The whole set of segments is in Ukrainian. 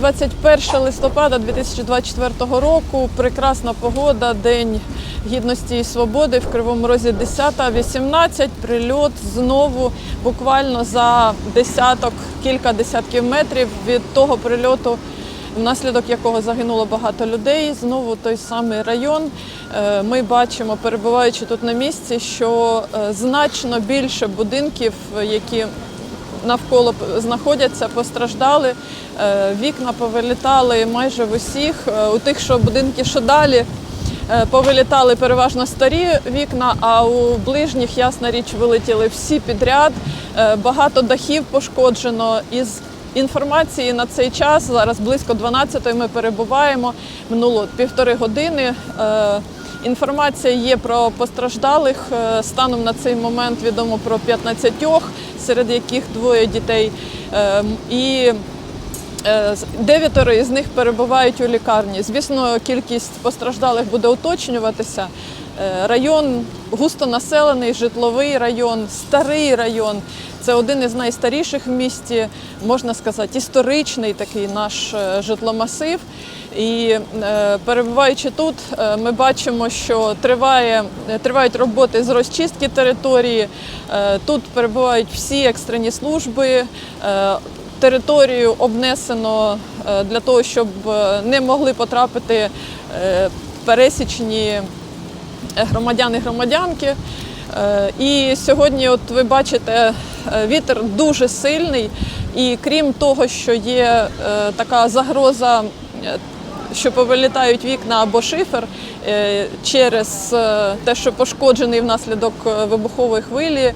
21 листопада 2024 року. Прекрасна погода, День гідності і свободи в Кривому Розі 10-18. Прильот знову буквально за десяток, кілька десятків метрів від того прильоту, внаслідок якого загинуло багато людей. Знову той самий район. Е, Ми бачимо, перебуваючи тут на місці, що е, значно більше будинків, які навколо знаходяться, постраждали. Е, Вікна повилітали майже в усіх. Е, У тих, що будинки, що далі, е, повилітали переважно старі вікна, а у ближніх, ясна річ, вилетіли всі підряд. Багато дахів пошкоджено. Із інформації на цей час, зараз близько 12-ї ми перебуваємо, минуло півтори години. Інформація є про постраждалих. Станом на цей момент відомо про 15, серед яких двоє дітей. Е, І дев'ятеро із них перебувають у лікарні. Звісно, кількість постраждалих буде уточнюватися. Е, Район густонаселений, житловий район, старий район. Це один із найстаріших в місті, можна сказати, історичний такий наш е, житломасив. І е, перебуваючи тут, е, ми бачимо, що триває, е, тривають роботи з розчистки території. Е, Тут перебувають всі екстрені служби. Територію обнесено е, для того, щоб е, не могли потрапити е, пересічні громадяни громадянки. І сьогодні, от ви бачите, вітер дуже сильний, і крім того, що є така загроза, що повилітають вікна або шифер е, через е, те, що пошкоджений внаслідок е, вибухової хвилі,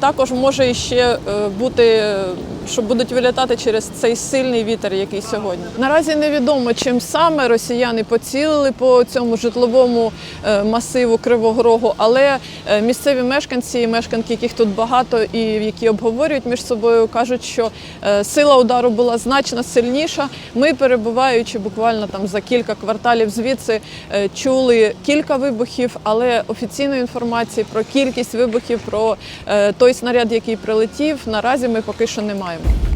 також може ще бути, що будуть вилітати через цей сильний вітер, який сьогодні. Наразі невідомо, чим саме росіяни поцілили по цьому житловому масиву Кривого Рогу, але місцеві мешканці, і мешканки, яких тут багато і які обговорюють між собою, кажуть, що сила удару була значно сильніша. Ми, перебуваючи буквально там за кілька кварталів звідси, е, чули кілька вибухів, але офіційної інформації про кількість вибухів, про е, той снаряд, який прилетів, наразі ми поки що не маємо.